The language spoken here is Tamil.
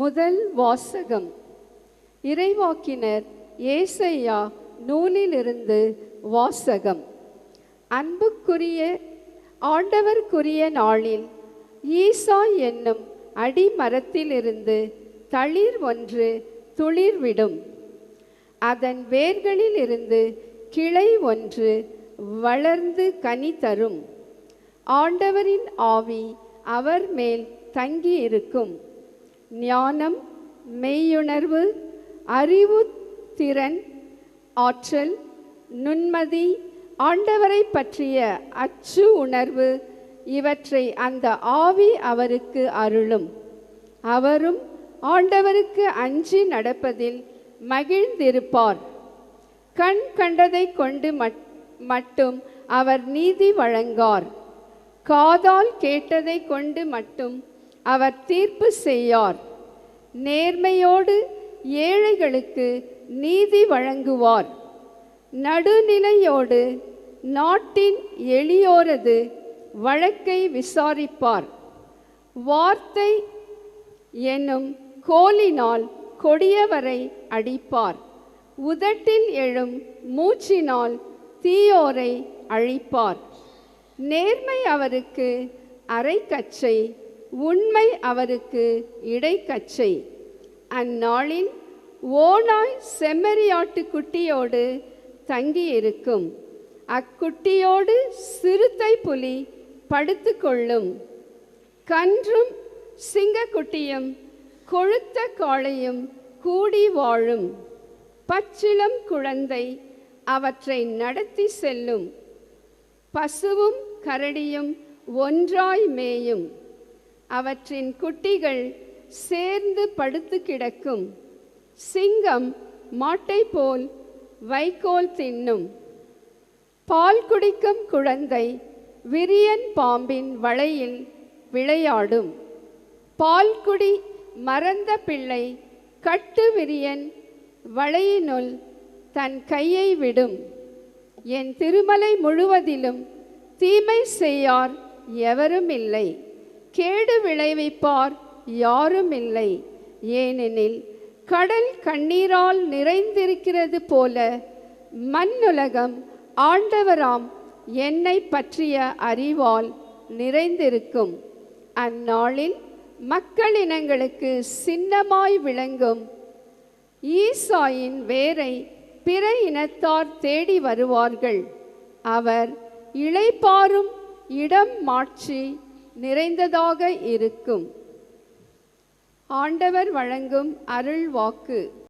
முதல் வாசகம். இறைவாக்கினர் ஏசையா நூலிலிருந்து வாசகம். அன்புக்குரிய ஆண்டவர்க்குரிய நாளில் ஈசா என்னும் அடிமரத்திலிருந்து தளிர் ஒன்று துளிர்விடும் அதன் வேர்களிலிருந்து கிளை ஒன்று வளர்ந்து கனி தரும். ஆண்டவரின் ஆவி அவர் மேல் தங்கியிருக்கும். ஞானம் மெய்யுணர்வு அறிவு திறன் ஆற்றல் நுண்மதி ஆண்டவரை பற்றிய அச்சு உணர்வு இவற்றை அந்த ஆவி அவருக்கு அருளும். அவரும் ஆண்டவருக்கு அஞ்சி நடப்பதில் மகிழ்ந்திருப்பார். கண் கண்டதை கொண்டு மட்- மட்டும் அவர் நீதி வழங்கார். காதால் கேட்டதை கொண்டு மட்டும் அவர் தீர்ப்பு செய்யார். நேர்மையோடு ஏழைகளுக்கு நீதி வழங்குவார். நடுநிலையோடு நாட்டின் எளியோரது வழக்கை விசாரிப்பார். வார்த்தை என்னும் கோலினால் கொடியவரை அடிப்பார். உதட்டில் எழும் மூச்சினால் தீயோரை அழிப்பார். நேர்மை அவருக்கு அரைக்கச்சை உண்மை அவருக்கு இடைக்கச்சை. அந்நாளில் ஓனாய் செம்மறியாட்டு குட்டியோடு தங்கியிருக்கும். அக்குட்டியோடு சிறுத்தை புலி படுத்துக்கொள்ளும். கன்றும் சிங்கக்குட்டியும் கொழுத்த காளையும் கூடி வாழும். பச்சிளம் குழந்தை அவற்றை நடத்தி செல்லும். பசுவும் கரடியும் ஒன்றாய் மேயும். அவற்றின் குட்டிகள் சேர்ந்து படுத்து கிடக்கும். சிங்கம் மாட்டை போல் வைக்கோல் தின்னும். பால் குடிக்கும் குழந்தை விரியன் பாம்பின் வளையில் விளையாடும். பால்குடி மறந்த பிள்ளை கட்டு விரியன் வளையினுள் தன் கையை விடும். என் திருமலை முழுவதிலும் தீமை செய்யார் எவரும் இல்லை கேடு விளைவிப்பார் யாரும் இல்லை ஏனெனில் கடல் கண்ணீரால் நிறைந்திருக்கிறது போல மண்ணுலகம் ஆண்டவராம் என்னை பற்றிய அறிவால் நிறைந்திருக்கும். அந்நாளில் மக்களினங்களுக்கு சின்னமாய் விளங்கும். ஈசாயின் வேரை பிற இனத்தார் தேடி வருவார்கள். அவர் இளைப்பாரும் இடம் மாற்றி நிறைந்ததாக இருக்கும். ஆண்டவர் வழங்கும் அருள் வாக்கு